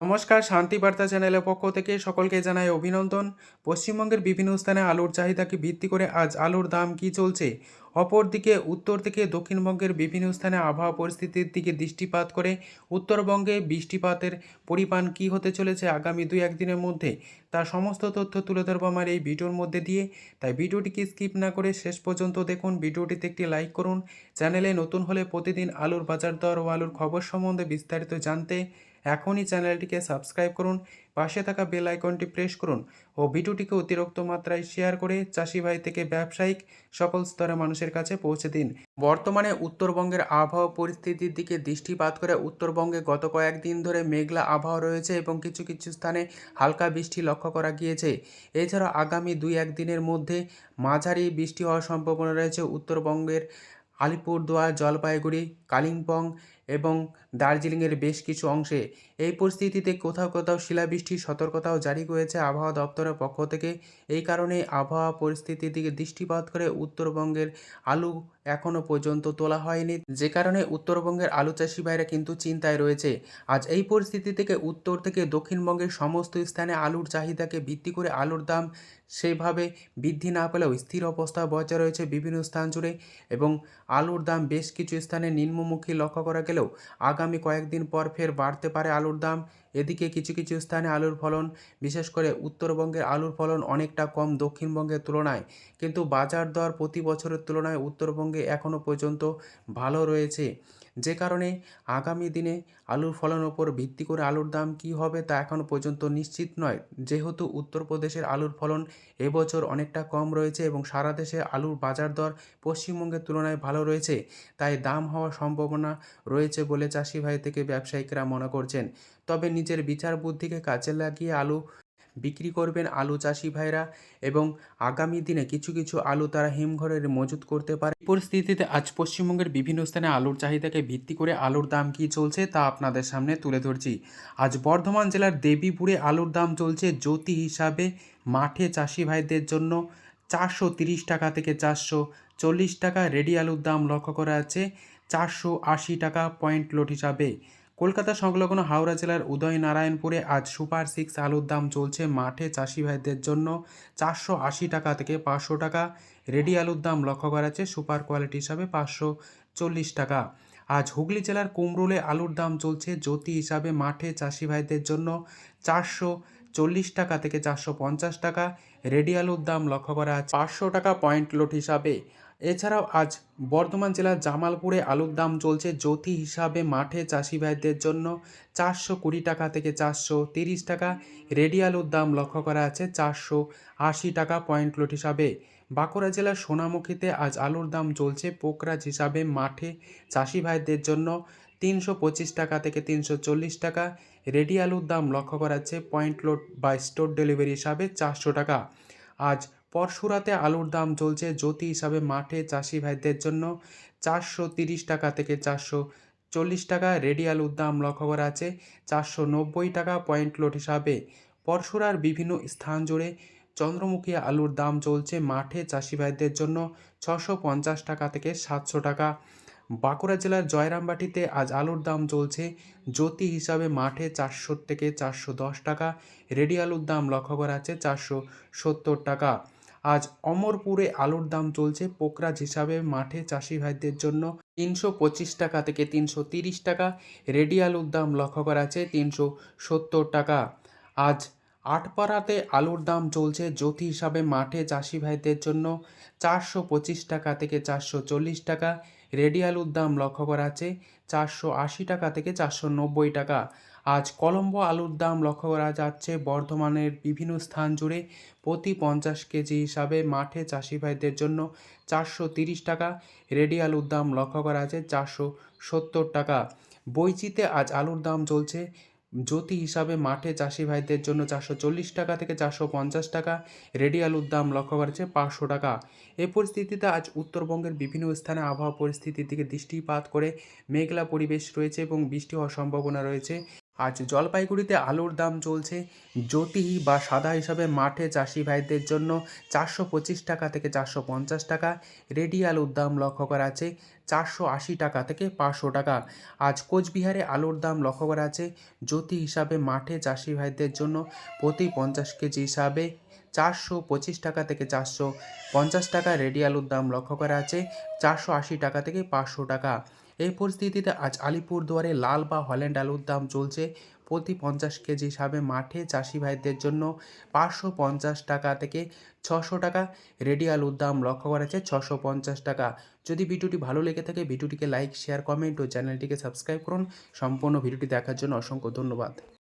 নমস্কার, শান্তি বার্তা চ্যানেলের পক্ষ থেকে সকলকে জানাই অভিনন্দন। পশ্চিমবঙ্গের বিভিন্ন স্থানে আলুর চাহিদাকে ভিত্তি করে আজ আলুর দাম কি চলছে? অপরদিকে উত্তর থেকে দক্ষিণবঙ্গের বিভিন্ন স্থানে আবহাওয়া পরিস্থিতির দিকে দৃষ্টিপাত করে উত্তরবঙ্গে বৃষ্টিপাতের পরিমাণ কি হতে চলেছে আগামী দুই একদিনের মধ্যে তার সমস্ত তথ্য তুলে ধরবো আমার এই ভিডিওর মধ্যে দিয়ে। তাই ভিডিওটিকে স্কিপ না করে শেষ পর্যন্ত দেখুন, ভিডিওটিতে একটি লাইক করুন। চ্যানেলে নতুন হলে প্রতিদিন আলুর বাজার দর ও আলুর খবর সম্বন্ধে বিস্তারিত জানতে এখনই চ্যানেলটিকে সাবস্ক্রাইব করুন, পাশে থাকা বেল আইকনটি প্রেস করুন ও ভিডিওটিকে অতিরিক্ত মাত্রায় শেয়ার করে চাষি ভাই থেকে ব্যবসায়িক সকল স্তরের মানুষের কাছে পৌঁছে দিন। বর্তমানে উত্তরবঙ্গের আবহাওয়া পরিস্থিতির দিকে দৃষ্টিপাত করে উত্তরবঙ্গে গত কয়েকদিন ধরে মেঘলা আবহাওয়া রয়েছে এবং কিছু কিছু স্থানে হালকা বৃষ্টি লক্ষ্য করা গিয়েছে। এছাড়া আগামী দুই, একদিনের মধ্যে মাঝারি বৃষ্টি হওয়ার সম্ভাবনা রয়েছে উত্তরবঙ্গের আলিপুরদুয়ার, জলপাইগুড়ি, কালিম্পং এবং দার্জিলিংয়ের বেশ কিছু অংশে এই পরিস্থিতিতে কোথাও কোথাও শিলাবৃষ্টির সতর্কতাও জারি করেছে আবহাওয়া দপ্তরের পক্ষ থেকে। এই কারণে আবহাওয়া পরিস্থিতির দিকে দৃষ্টিপাত করে উত্তরবঙ্গের আলু এখনও পর্যন্ত তোলা হয়নি। যে কারণে উত্তরবঙ্গের আলু চাষি ভাইরা কিন্তু চিন্তায় রয়েছে। আজ এই পরিস্থিতি থেকে উত্তর থেকে দক্ষিণবঙ্গের সমস্ত স্থানে আলুর চাহিদাকে ভিত্তি করে আলুর দাম সেভাবে বৃদ্ধি না পেলেও স্থির অবস্থা বজায় রয়েছে বিভিন্ন স্থান জুড়ে এবং আলুর দাম বেশ কিছু স্থানে নিম্নমুখী লক্ষ্য করা গেলেও আগামী কয়েকদিন পর ফের বাড়তে পারে আলুর দাম। এদিকে কিছু কিছু স্থানে আলুর ফলন, বিশেষ করে উত্তরবঙ্গের আলুর ফলন অনেকটা কম দক্ষিণবঙ্গের তুলনায়। কিন্তু বাজার দর প্রতি বছরের তুলনায় উত্তরবঙ্গে এখনও পর্যন্ত ভালো রয়েছে। যে কারণে আগামী দিনে আলুর ফলনের ওপর ভিত্তি করে আলুর দাম কী হবে তা এখনও পর্যন্ত নিশ্চিত নয়। যেহেতু উত্তরপ্রদেশের আলুর ফলন এবছর অনেকটা কম রয়েছে এবং সারা দেশে আলুর বাজার দর পশ্চিমবঙ্গের তুলনায় ভালো রয়েছে, তাই দাম হওয়ার সম্ভাবনা রয়েছে বলে চাষি ভাই থেকে ব্যবসায়িকরা মনে করছেন। তবে নিজের বিচার বুদ্ধিকে কাজে লাগিয়ে আলু বিক্রি করবেন আলু চাষি ভাইরা এবং আগামী দিনে কিছু কিছু আলু তারা হিমঘরের মজুত করতে পারে। পরিস্থিতিতে আজ পশ্চিমবঙ্গের বিভিন্ন স্থানে আলুর চাহিদাকে ভিত্তি করে আলুর দাম কী চলছে তা আপনাদের সামনে তুলে ধরছি। আজ বর্ধমান জেলার দেবীপুরে আলুর দাম চলছে জ্যোতি হিসাবে মাঠে চাষি ভাইদের জন্য চারশো তিরিশ টাকা থেকে চারশো চল্লিশ টাকা। রেডি আলুর দাম লক্ষ্য করা আছে চারশো আশি টাকা পয়েন্ট লোড হিসাবে। কলকাতা সংলগ্ন হাওড়া জেলার উদয়নারায়ণপুরে আজ সুপার সিক্স আলুর দাম চলছে মাঠে চাষি ভাইদের জন্য চারশো আশি টাকা থেকে পাঁচশো টাকা। রেডি আলুর দাম লক্ষ্য করা যাচ্ছে সুপার কোয়ালিটি হিসাবে পাঁচশো চল্লিশ টাকা। আজ হুগলি জেলার কুমরুলে আলুর দাম চলছে জ্যোতি হিসাবে মাঠে চাষি ভাইদের জন্য চারশো চল্লিশ টাকা থেকে চারশো পঞ্চাশ টাকা। রেডি আলুর দাম লক্ষ্য করা আছে পাঁচশো টাকা পয়েন্ট লোড হিসাবে। এছাড়াও আজ বর্ধমান জেলার জামালপুরে আলুর দাম চলছে জ্যোতি হিসাবে মাঠে চাষি ভাইদের জন্য চারশো কুড়ি টাকা থেকে চারশো তিরিশ টাকা। রেডি আলুর দাম লক্ষ্য করা আছে চারশো আশি টাকা পয়েন্ট লোট হিসাবে। বাঁকুড়া জেলার সোনামুখীতে আজ আলুর দাম চলছে পোকরাজ হিসাবে মাঠে চাষি ভাইদের জন্য তিনশো পঁচিশ টাকা থেকে তিনশো চল্লিশ টাকা। রেডি আলুর দাম লক্ষ্য করা যাচ্ছে পয়েন্ট লোড বা স্টোর ডেলিভারি হিসাবে চারশো টাকা। আজ পরশুরাতে আলুর দাম চলছে জ্যোতি হিসাবে মাঠে চাষি ভাইদের জন্য চারশো তিরিশ টাকা থেকে চারশো চল্লিশ টাকা। রেডি আলুর দাম লক্ষ্য করা আছে চারশো নব্বই টাকা পয়েন্ট লোড হিসাবে। পরশুরার বিভিন্ন স্থান জুড়ে চন্দ্রমুখী আলুর দাম চলছে মাঠে চাষি ভাইদের জন্য ছশো পঞ্চাশ টাকা থেকে সাতশো টাকা। বাঁকুড়া জেলার জয়রামবাটিতে আজ আলুর দাম চলছে জ্যোতি হিসাবে মাঠে চারশো থেকে চারশো দশ টাকা। রেডি আলুর দাম লক্ষ্য করা আছে চারশো সত্তর টাকা। আজ অমরপুরে আলুর দাম চলছে পোকরাজ হিসাবে। মাঠে চাষি ভাইদের জন্য তিনশো পঁচিশ টাকা থেকে তিনশো তিরিশ টাকা। রেডি আলুর দাম লক্ষ্য করা আছে তিনশো সত্তর টাকা। আজ আটপাড়াতে আলুর দাম চলছে জ্যোতি হিসাবে। মাঠে চাষি ভাইদের জন্য চারশো পঁচিশ টাকা থেকে চারশো চল্লিশ টাকা। রেডি আলুর দাম লক্ষ্য করা আছে চারশো আশি টাকা থেকে চারশো নব্বই টাকা। আজ কলম্বো আলুর দাম লক্ষ্য করা যাচ্ছে। বর্ধমানের বিভিন্ন স্থান জুড়ে প্রতি পঞ্চাশ কেজি হিসাবে মাঠে চাষি ভাইদের জন্য চারশো তিরিশ টাকা, রেডি আলুর দাম লক্ষ্য করা আছে চারশো সত্তর টাকা। বইচিতে আজ আলুর দাম চলছে জ্যোতি হিসাবে মাঠে চাষি ভাইদের জন্য চারশো চল্লিশ টাকা থেকে চারশো পঞ্চাশ টাকা, রেডি আলুর দাম লক্ষ্য করেছে পাঁচশো টাকা। এই পরিস্থিতিতে আজ উত্তরবঙ্গের বিভিন্ন স্থানে আবহাওয়া পরিস্থিতির দিকে দৃষ্টিপাত করে মেঘলা পরিবেশ রয়েছে এবং বৃষ্টি হওয়ার সম্ভাবনা রয়েছে। আজ জলপাইগুড়িতে আলুর দাম চলছে। জ্যোতি বা সাদা হিসাবে মাঠে চাষি ভাইদের জন্য চারশো পঁচিশ টাকা থেকে চারশো পঞ্চাশ টাকা। রেডি আলুর দাম লক্ষ্য করা আছে চারশো আশি টাকা থেকে পাঁচশো টাকা। আজ কোচবিহারে আলুর দাম লক্ষ্য করা আছে। জ্যোতি হিসাবে মাঠে চাষি ভাইদের জন্য প্রতি পঞ্চাশ কেজি হিসাবে চারশো পঁচিশ টাকা থেকে চারশো পঞ্চাশ টাকা। রেডি আলুর দাম লক্ষ্য করা আছে চারশো আশি টাকা থেকে পাঁচশো টাকা। এই পরিস্থিতিতে আজ আলিপুরদুয়ারে লাল বা হল্যান্ড আলুর দাম চলছে। প্রতি পঞ্চাশ কেজি হিসাবে মাঠে চাষি ভাইদের জন্য পাঁচশো পঞ্চাশ টাকা থেকে ছশো টাকা। রেডি আলুর দাম লক্ষ্য করা যাচ্ছে ছশো পঞ্চাশ টাকা। যদি ভিডিওটি ভালো লেগে থাকে, ভিডিওটিকে লাইক, শেয়ার, কমেন্ট ও চ্যানেলটিকে সাবস্ক্রাইব করুন। সম্পূর্ণ ভিডিওটি দেখার জন্য অসংখ্য ধন্যবাদ।